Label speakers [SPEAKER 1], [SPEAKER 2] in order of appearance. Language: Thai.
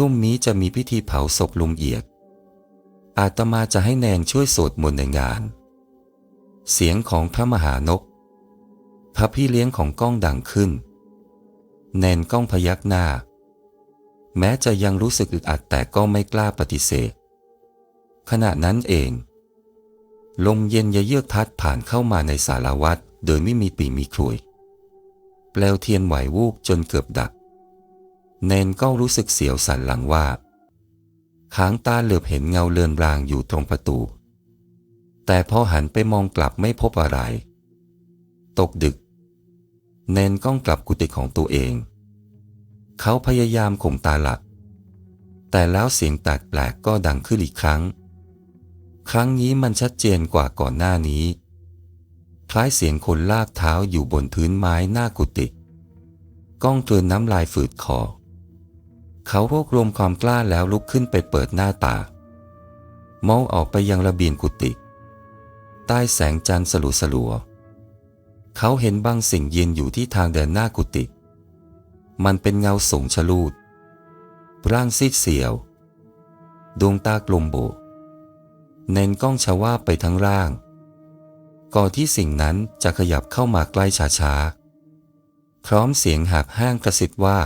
[SPEAKER 1] รุ่งนี้จะมีพิธีเผาศพลุงเอียด อาตมาจะให้แนนช่วยสวดมนต์ในงาน เสียงของพระมหานก พระพี่เลี้ยงของก้องดังขึ้น แนนก้องพยักหน้า แม้จะยังรู้สึกอึดอัดแต่ก็ไม่กล้าปฏิเสธ ขณะนั้นเอง ลมเย็นยะเยือกพัดผ่านเข้ามาในสารวัตรโดยไม่มีปีมีครุยเปลวเทียนไหววูบจนเกือบดับ เนนก็รู้สึกเสียวสันหลังว่าค้างตาเหลือบเห็นเงาเลือนรางอยู่ตรงประตู แต่พอหันไปมองกลับไม่พบอะไร ตกดึก เนนก้องกลับกุฏิของตัวเอง เขาพยายามข่มตาหลับแต่แล้วเสียงแปลกๆก็ดังขึ้นอีกครั้ง ครั้งนี้มันชัดเจนกว่าก่อนหน้านี้ คล้ายเสียงคนลากเท้าอยู่บนพื้นไม้หน้ากุฏิก้องกลือนน้ำลายฝืดคอ เขารวบรวมความกล้าแล้วลุกขึ้นไปเปิดหน้าตา มองออกไปยังระเบียงกุฏิใต้แสงจันทร์สลัวสลัวๆเขาเห็นบางสิ่งยืนอยู่ที่ทางเดินหน้ากุฏิมันเป็นเงาสูงชะลูด ร่างซีดเสียว ดวงตากลมโบเน้นกล้องชะว่าไปทั้งร่าง ก่อนที่สิ่งนั้นจะขยับเข้ามาใกล้ช้าๆพร้อมเสียงหักห้างกระซิบว่า